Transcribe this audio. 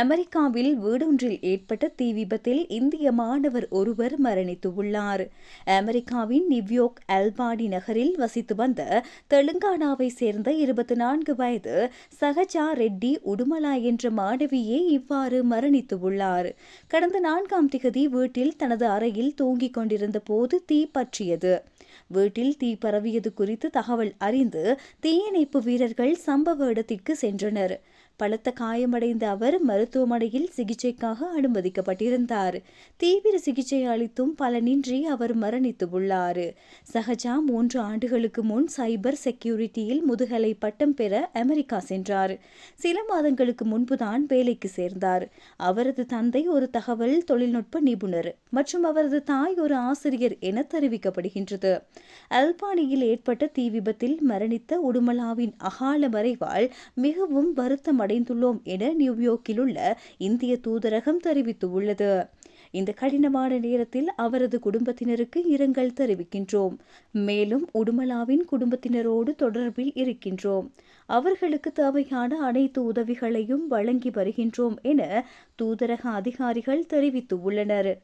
அமெரிக்காவில் வீடொன்றில் ஏற்பட்ட தீ விபத்தில் இந்திய மாணவர் ஒருவர் மரணித்துள்ளார் அமெரிக்காவின் நியூயோர்க் அல்பாடி நகரில் வசித்து வந்த தெலுங்கானாவை சேர்ந்த இருபத்தி நான்கு வயது சகஜா ரெட்டி உடுமலா என்ற மாணவியே இவ்வாறு மரணித்துள்ளார் கடந்த நான்காம் திகதி வீட்டில் தனது அறையில் தூங்கிக் கொண்டிருந்த போது தீ பற்றியது. வீட்டில் தீ பரவியது குறித்து தகவல் அறிந்து தீயணைப்பு வீரர்கள் சம்பவ இடத்திற்கு சென்றனர். பலத்த காயமடைந்த அவர் மருத்துவமனையில் சிகிச்சைக்காக அனுமதிக்கப்பட்டிருந்தார். தீவிர சிகிச்சை அளித்தும் பலனின்றி அவர் மரணித்து உள்ளார் சஹஜா மூன்று ஆண்டுகளுக்கு முன் சைபர் செக்யூரிட்டியில் முதுகலை பட்டம் பெற அமெரிக்கா சென்றார். சில மாதங்களுக்கு முன்புதான் வேலைக்கு சேர்ந்தார். அவரது தந்தை ஒரு தகவல் தொழில்நுட்ப நிபுணர் மற்றும் அவரது தாய் ஒரு ஆசிரியர் என தெரிவிக்கப்படுகின்றது. அல்பானியில் ஏற்பட்ட தீ விபத்தில் மரணித்த உடுமலாவின் அகால மறைவால் மிகவும் வருத்தம் அடைந்துள்ளோம் என நியூயார்க்கில் உள்ள இந்திய தூதரகம் தெரிவித்துள்ளது. இந்த கடினமான நேரத்தில் அவரது குடும்பத்தினருக்கு இரங்கல் தெரிவிக்கின்றோம். மேலும் உடுமலாவின் குடும்பத்தினரோடு தொடர்பில் இருக்கின்றோம். அவர்களுக்கு தேவையான அனைத்து உதவிகளையும் வழங்கி வருகின்றோம் என தூதரக அதிகாரிகள் தெரிவித்துள்ளனர்.